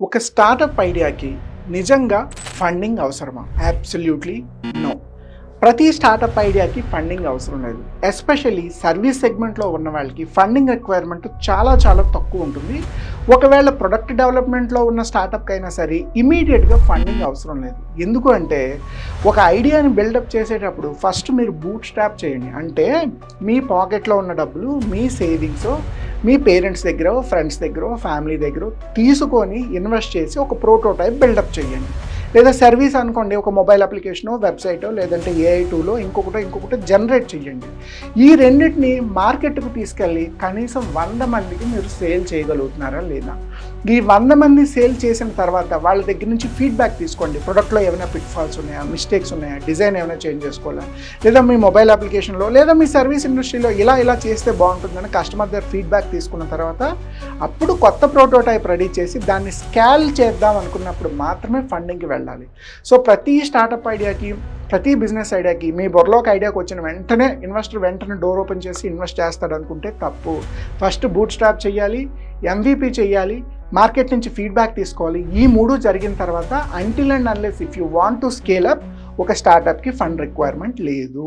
ఒక స్టార్టప్ ఐడియాకి నిజంగా ఫండింగ్ అవసరమా? అబ్సల్యూట్లీ నో ప్రతి స్టార్టప్ ఐడియాకి ఫండింగ్ అవసరం లేదు. ఎస్పెషల్లీ సర్వీస్ సెగ్మెంట్లో ఉన్న వాళ్ళకి ఫండింగ్ రిక్వైర్మెంట్ చాలా చాలా తక్కువ ఉంటుంది. ఒకవేళ ప్రొడక్ట్ డెవలప్మెంట్లో ఉన్న స్టార్టప్కి అయినా సరే ఇమీడియట్గా ఫండింగ్ అవసరం లేదు. ఎందుకు అంటే ఒక ఐడియాని బిల్డప్ చేసేటప్పుడు ఫస్ట్ మీరు బూట్ స్టాప్ చేయండి. అంటే మీ పాకెట్లో ఉన్న డబ్బులు మీ సేవింగ్స్ మీ పేరెంట్స్ దగ్గర ఫ్రెండ్స్ దగ్గర ఫ్యామిలీ దగ్గర తీసుకొని ఇన్వెస్ట్ చేసి ఒక ప్రోటోటైప్ బిల్డప్ చేయండి. లేదా సర్వీస్ అనుకోండి ఒక మొబైల్ అప్లికేషనో వెబ్సైటో లేదంటే ఏఐ టూలో ఇంకొకటో ఇంకొకటి జనరేట్ చేయండి. ఈ రెండింటిని మార్కెట్కు తీసుకెళ్ళి కనీసం వంద మందికి మీరు సేల్ చేయగలుగుతున్నారా లేదా? ఈ వంద మంది సేల్ చేసిన తర్వాత వాళ్ళ దగ్గర నుంచి ఫీడ్బ్యాక్ తీసుకోండి. ప్రొడక్ట్లో ఏమైనా పిట్ ఫాల్స్ ఉన్నాయా? మిస్టేక్స్ ఉన్నాయా? డిజైన్ ఏమైనా చేంజ్ చేసుకోవాలా? లేదా మీ మొబైల్ అప్లికేషన్లో లేదా మీ సర్వీస్ ఇండస్ట్రీలో ఇలా ఇలా చేస్తే బాగుంటుందని కస్టమర్ దగ్గర ఫీడ్బ్యాక్ తీసుకున్న తర్వాత అప్పుడు కొత్త ప్రోటోటైప్ రెడీ చేసి దాన్ని స్కాల్ చేద్దాం అనుకున్నప్పుడు మాత్రమే ఫండింగ్కి వెళ్ళాలి. సో ప్రతి స్టార్టప్ ఐడియాకి ప్రతి బిజినెస్ ఐడియాకి మీ బొర్లోకి ఐడియాకి వచ్చిన వెంటనే ఇన్వెస్టర్ వెంటనే డోర్ ఓపెన్ చేసి ఇన్వెస్ట్ చేస్తాడు అనుకుంటే తప్పు. ఫస్ట్ బూట్ స్టాప్ చేయాలి ఎంవీపీ చేయాలి మార్కెట్ నుంచి ఫీడ్బ్యాక్ తీసుకోవాలి. ఈ మూడు జరిగిన తర్వాత until and unless if you want to scale up ఒక స్టార్టప్కి ఫండ్ రిక్వైర్మెంట్ లేదు.